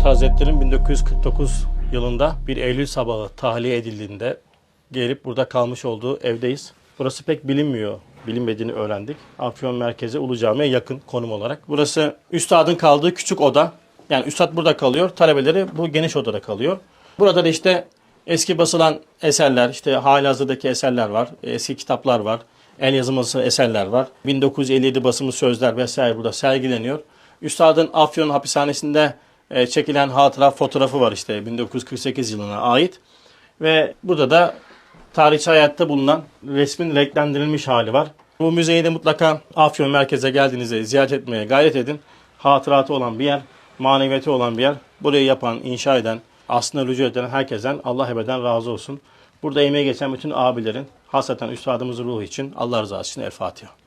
Hazretleri'nin 1949 yılında bir Eylül sabahı tahliye edildiğinde gelip burada kalmış olduğu evdeyiz. Burası pek bilinmiyor. Bilinmediğini öğrendik. Afyon merkezi Ulu Cami'ye yakın konum olarak. Burası üstadın kaldığı küçük oda. Yani üstad burada kalıyor. Talebeleri bu geniş odada kalıyor. Burada da işte eski basılan eserler, işte halihazırdaki eserler var. Eski kitaplar var. El yazılması eserler var. 1957 basımı sözler vesaire burada sergileniyor. Üstadın Afyon hapishanesinde e, çekilen hatıra fotoğrafı var işte 1948 yılına ait. Ve burada da tarihçi hayatta bulunan resmin renklendirilmiş hali var. Bu müzeyi de mutlaka Afyon merkeze geldiğinizde ziyaret etmeye gayret edin. Hatıratı olan bir yer, maneviyatı olan bir yer. Burayı yapan, inşa eden, aslında rücu eden herkesten Allah ebeden razı olsun. Burada emeği geçen bütün abilerin, hasreten üstadımızın ruhu için Allah rızası için El Fatiha.